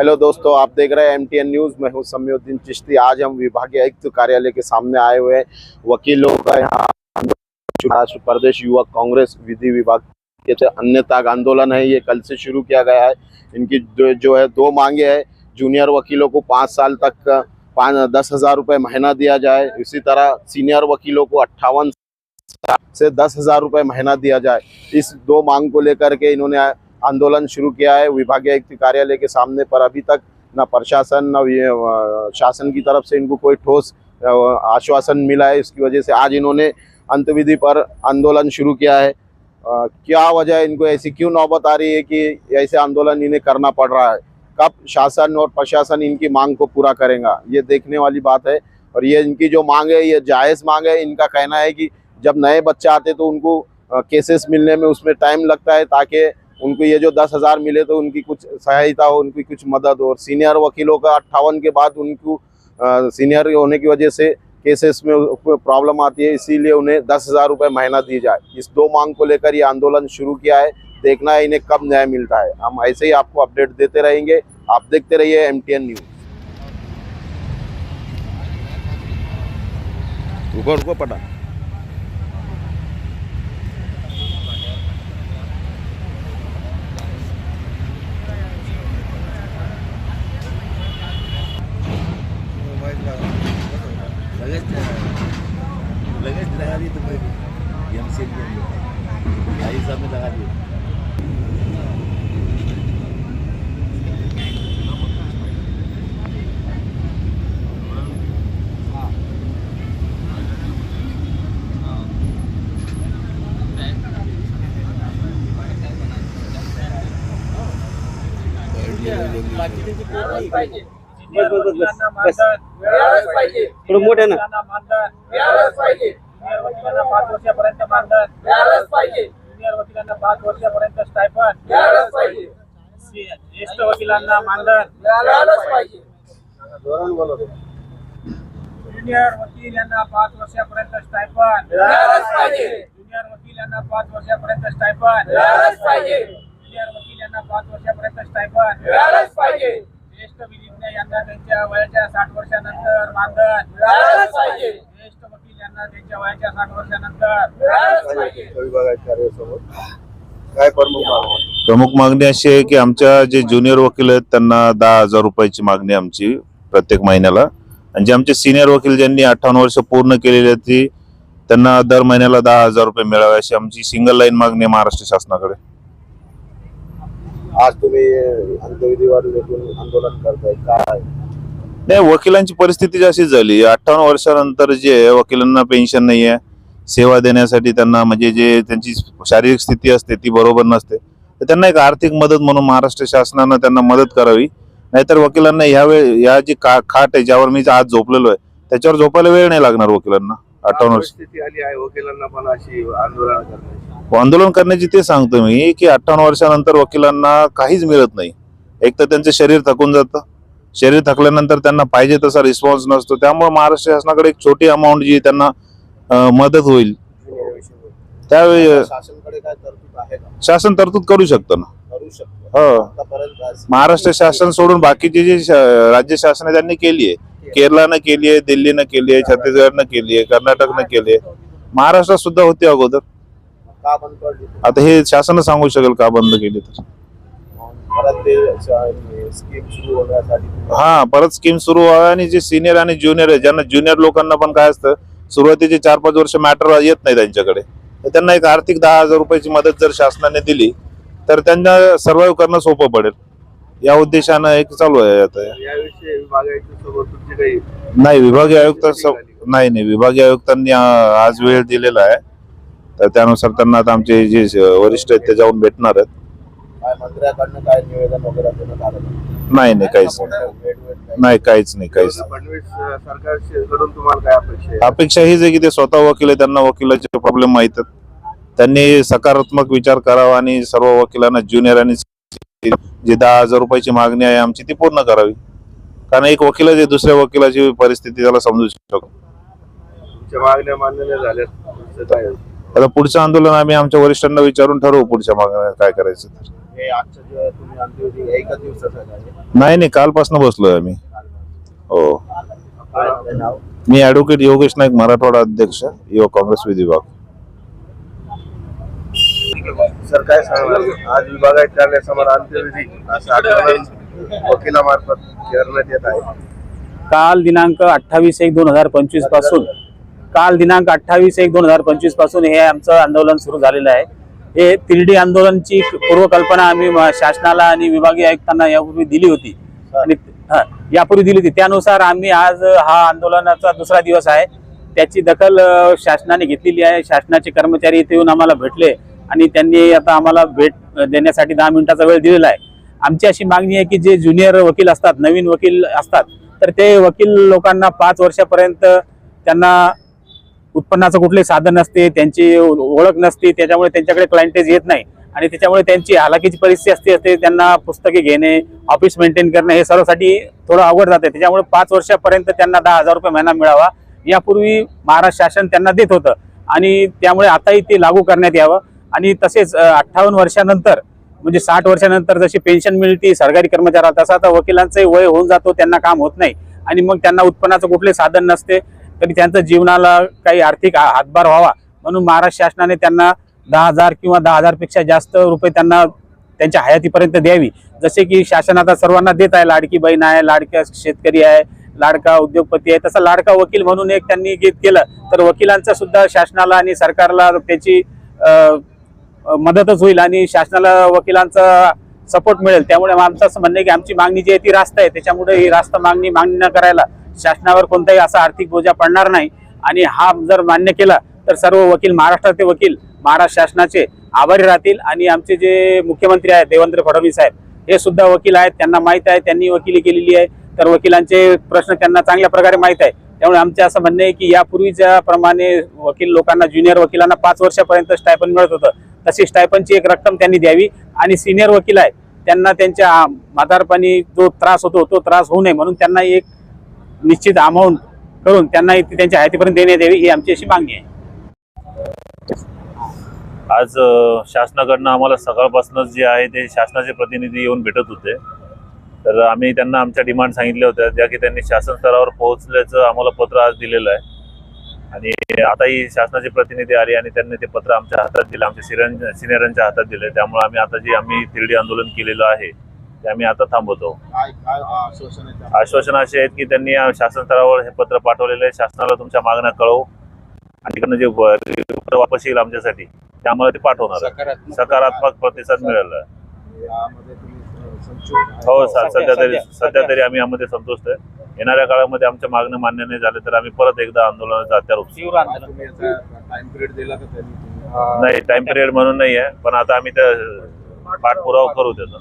Hello दोस्तों आप देख रहे हैं एमटीएन न्यूज़ मैं हूँ समीउद्दीन चिश्ती। आज हम विभागीय आयुक्त कार्यालय के सामने आए हुए हैं। वकीलों का यहाँ महाराष्ट्र प्रदेश युवक कांग्रेस विधि विभाग के अन्य ताग आंदोलन है। ये कल से शुरू किया गया है। इनकी जो, जो है दो मांगे है। जूनियर वकीलों को पाँच साल तक पाँच दस हज़ार रुपये महीना दिया जाए। इसी तरह सीनियर वकीलों को अट्ठावन से दस हज़ार रुपये महीना दिया जाए। इस दो मांग को लेकर के इन्होंने आंदोलन शुरू किया है। विभागीय आयुक्त कार्यालय के सामने पर अभी तक न प्रशासन न शासन की तरफ़ से इनको कोई ठोस आश्वासन मिला है। इसकी वजह से आज इन्होंने अंतविधि पर आंदोलन शुरू किया है। अ, क्या वजह है इनको ऐसी क्यों नौबत आ रही है कि ऐसे आंदोलन इन्हें करना पड़ रहा है? कब शासन और प्रशासन इनकी मांग को पूरा करेगा? ये देखने वाली बात है। और ये इनकी जो मांग है ये जायज़ मांग है। इनका कहना है कि जब नए बच्चे आते तो उनको केसेस मिलने में उसमें टाइम लगता है ताकि उनको ये जो दस हज़ार मिले तो उनकी कुछ सहायता हो, उनकी कुछ मदद हो। और सीनियर वकीलों का अट्ठावन के बाद उनको सीनियर होने की वजह से केसेस में प्रॉब्लम आती है, इसीलिए उन्हें दस हज़ार रुपये महीना दी जाए। इस दो मांग को लेकर ये आंदोलन शुरू किया है, देखना है इन्हें कब न्याय मिलता है। हम ऐसे ही आपको अपडेट देते रहेंगे। आप देखते रहिए एमटीएन न्यूज़ रुको रुको पटा आई सामने लगा दी थोडं मोठे ना ज्युनियर वकिलांना पाच वर्षापर्यंत मानधन ज्युनियर वकिलांना पाच वर्षापर्यंत स्टायफन ज्येष्ठ वकिलांना मानधन. ज्युनियर वकील यांना पाच वर्षापर्यंत स्टायफन ज्युनियर वकील यांना पाच वर्षापर्यंत स्टायफन ज्युनियर वकील यांना पाच वर्षापर्यंत स्टायफन ज्येष्ठ विधिज्ञ यांना त्यांच्या वयाच्या साठ वर्षानंतर मानधन. ज्येष्ठ वकील यांना त्यांच्या वयाच्या साठ वर्षानंतर काय प्रमुख मागणी? प्रमुख मागणी अशी आहे की आमच्या जे ज्युनियर वकील आहेत त्यांना दहा हजार रुपयाची मागणी आमची प्रत्येक महिन्याला. आणि जे आमचे सिनियर वकील ज्यांनी अठ्ठावन्न वर्ष पूर्ण केलेली आहेत ती त्यांना दर महिन्याला दहा हजार रुपये मिळावे अशी आमची सिंगल लाईन मागणी आहे महाराष्ट्र शासनाकडे. आज तुम्ही अंत्यविधीवर आंदोलन करताय. काय? नाही वकिलांची परिस्थिती अशी झाली अठ्ठावन्न वर्षानंतर जे वकिलांना पेन्शन नाही आहे सेवा देण्यासाठी त्यांना म्हणजे जे त्यांची शारीरिक स्थिती असते ती बरोबर नसते. तर त्यांना एक आर्थिक मदत म्हणून महाराष्ट्र शासनानं त्यांना मदत करावी. नाहीतर वकिलांना ह्यावेळ या जी का खाट आहे ज्यावर मी आज झोपलेलो आहे त्याच्यावर झोपायला वेळ नाही लागणार वकिलांना अठ्ठावन्न वर्ष. आंदोलन करण्याची. ते सांगतो मी की अठ्ठावन्न वर्षानंतर वकिलांना काहीच मिळत नाही. एक तर त्यांचं शरीर थकून जातं शरीर थकल्यानंतर त्यांना पाहिजे तसा रिस्पॉन्स नसतो. त्यामुळे महाराष्ट्र शासनाकडे एक छोटी अमाऊंट जी त्यांना मदत होईल. त्यावेळी शासन तरतूद करू शकतं ना. हो. महाराष्ट्र शासन सोडून बाकीचे जे राज्य शासन त्यांनी केली आहे. केरळनं केली आहे दिल्लीनं केली आहे छत्तीसगडनं केली आहे कर्नाटकनं केली आहे. महाराष्ट्रात सुद्धा होती अगोदर. आता हे शासन सांगू शकेल का बंद केली तर. परत ते स्कीम सुरू होण्यासाठी हा परत स्कीम सुरू व्हावी आणि जे सिनियर आणि ज्युनियर आहे ज्यांना ज्युनियर लोकांना पण काय असतं सुरुवातीचे चार पाच वर्ष मॅटर येत नाही त्यांच्याकडे. तर त्यांना एक आर्थिक दहा हजार रुपयाची मदत जर शासनाने दिली तर त्यांना सर्व्हाइव्ह करणं सोपं पडेल. या उद्देशानं एक चालू आहे आता. नाही विभागीय आयुक्त नाही नाही विभागीय आयुक्तांनी आज वेळ दिलेला आहे. तर त्यानुसार त्यांना आता आमचे जे वरिष्ठ आहेत ते जाऊन भेटणार आहेत. काय मंत्र्याकडनं काय निवेदन वगैरे देण्यात आलं का? नाही नाही काहीच नाही. काहीच नाही काहीच नाही. फडणवीस अं, सरकारकडून तुम्हाला काय अपेक्षा आहे? अपेक्षा हीच आहे की ते स्वतः वकील आहे त्यांना वकिलाचे प्रॉब्लेम माहीत आहेत त्यांनी सकारात्मक विचार करावा आणि सर्व वकिलांना ज्युनियर आणि जी दहा हजार रुपयाची मागणी आहे आमची ती पूर्ण करावी. कारण एक वकील जे दुसऱ्या वकिलाची परिस्थिती त्याला समजू शकतो तुमच्या मागण्या मान्य नाही झाल्या. तुमचं काय? आता पुढचं आंदोलन आम्ही आमच्या वरिष्ठांना विचारून ठरवू पुढच्या मागण्या काय करायचं हे आजचं जे तुम्ही अंत्यविधी एकच दिवसाचं आहे नाही नाही कालपासून बसलोय आम्ही. हो. काय नाव? मी ऍडव्होकेट योगेश नाईक मराठवाडा अध्यक्ष युवक काँग्रेस विधी विभाग सर काय सांगणार आज विभागात करण्यासमोर अंत्यविधी असं आठवण वकिलामार्फत करण्यात येत आहे. काल दिनांक अठ्ठावीस एक दोन हजार पंचवीसपासून काल दिनांक अठ्ठावीस एक दोन हजार पंचवीसपासून हे आमचं आंदोलन सुरू झालेलं आहे. हे तिरडी आंदोलनची पूर्वकल्पना आम्ही शासनाला आणि विभागीय आयुक्तांना यापूर्वी दिली होती. आणि यापूर्वी दिली होती. त्यानुसार आम्ही आज हा आंदोलनाचा दुसरा दिवस आहे. त्याची दखल शासनाने घेतलेली आहे. शासनाचे कर्मचारी इथे येऊन आम्हाला भेटले आणि त्यांनी आता आम्हाला भेट देण्यासाठी दहा मिनिटाचा वेळ दिलेला आहे. आमची अशी मागणी आहे की जे ज्युनियर वकील असतात नवीन वकील असतात तर ते वकील लोकांना पाच वर्षापर्यंत त्यांना उत्पन्नाचं कुठले साधन नसते त्यांची ओळख नसते त्याच्यामुळे त्यांच्याकडे क्लायंटेज येत नाही. आणि त्याच्यामुळे त्यांची हालाकीची परिस्थिती असते असते त्यांना पुस्तके घेणे ऑफिस मेंटेन करणे हे सर्वसाठी थोडं अवघड जाते. त्याच्यामुळे पाच वर्षापर्यंत त्यांना दहा हजार रुपये महिना मिळावा. यापूर्वी महाराष्ट्र शासन त्यांना देत होतं. आणि त्यामुळे आताही ते लागू करण्यात यावं. आणि तसेच अठ्ठावन्न वर्षानंतर म्हणजे साठ वर्षानंतर जशी पेन्शन मिळते सरकारी कर्मचाऱ्याला तसं आता वकिलांचंही वय होऊन जातो त्यांना काम होत नाही. आणि मग त्यांना उत्पन्नाचं कुठले साधन नसते. तरी त्यांचं जीवनाला काही आर्थिक हा- हातभार व्हावा. म्हणून महाराष्ट्र शासनाने त्यांना दहा हजार किंवा दहा हजारपेक्षा जास्त रुपये त्यांना त्यांच्या हयातीपर्यंत द्यावी. जसे की शासन आता सर्वांना देत आहे लाडकी बहीण आहे लाडक्या शेतकरी आहे लाडका उद्योगपती आहे तसा लाडका वकील म्हणून एक त्यांनी गीत केलं. तर वकिलांचा सुद्धा शासनाला आणि सरकारला त्याची मदतच होईल आणि शासनाला वकिलांचा सपोर्ट मिळेल. त्यामुळे आमचं असं म्हणणं आहे की आमची मागणी जी आहे ती रास्त आहे. त्याच्यामुळे ही रास्त मागणी मागणी न करायला शासनावर कोणताही असा आर्थिक बोजा पडणार नाही. आणि हा जर मान्य केला तर सर्व वकील महाराष्ट्राचे वकील महाराष्ट्र शासनाचे आभारी राहतील. आणि आमचे जे मुख्यमंत्री आहेत देवेंद्र फडणवीस साहेब हे सुद्धा वकील आहेत. त्यांना माहीत आहे त्यांनी वकिली केलेली आहे. तर वकिलांचे प्रश्न त्यांना चांगल्या प्रकारे माहीत आहे. त्यामुळे आमचे असं म्हणणं आहे की यापूर्वीच्या प्रमाणे वकील लोकांना ज्युनियर वकिलांना पाच वर्षापर्यंत स्टायपन मिळत होतं. तशी स्टायपनची एक रक्कम त्यांनी द्यावी. आणि सिनियर वकील आहे त्यांना त्यांच्या म्हातारपणी जो त्रास होतो तो त्रास होऊ नये म्हणून त्यांना एक निश्चित अमाऊंट करून त्यांना ती त्यांच्या हयातीपर्यंत देण्यात यावी ही आमची अशी मागणी आहे. आज शासनाकडनं आम्हाला सकाळपासूनच जे आहे ते शासनाचे प्रतिनिधी येऊन भेटत होते. तर आम्ही त्यांना आमच्या डिमांड सांगितल्या होत्या ज्या की त्यांनी शासन स्तरावर पोहोचल्याचं आम्हाला पत्र आज दिलेलं आहे. आणि आताही शासनाचे प्रतिनिधी आले आणि त्यांनी ते पत्र आमच्या हातात दिलं आमच्या सिनियरांच्या हातात दिले. त्यामुळे आम्ही आता जे आम्ही तिरडी आंदोलन केलेलं आहे ते आम्ही आता थांबवतो. काय काय आश्वासन आहे त्या- आश्वासन असे आहेत की त्यांनी शासन स्तरावर हे पत्र पाठवलेलं आहे. शासनाला तुमच्या मागण्या कळवू. आणि तिकडनं जे व- पत्र वापस येईल आमच्यासाठी ते आम्हाला ते पाठवणार आहे. सकारात्मक प्रतिसाद मिळाला आहे. यामध्ये तुम्ही संतुष्ट आहे? हो स- सध्या तरी सध्या तरी आम्ही यामध्ये संतुष्ट आहे. येणाऱ्या काळामध्ये आमच्या मागण्या मान्य नाही झाले तर आम्ही परत एकदा आंदोलनाचा हत्यार उपसू काय तुम्ही याचा टाइम पिरियड दिला का त्यांनी? तुम्ही? नाही टाइम पिरियड म्हणून नाही आहे पण आता आम्ही त्या पाठपुरावा करू त्याचा.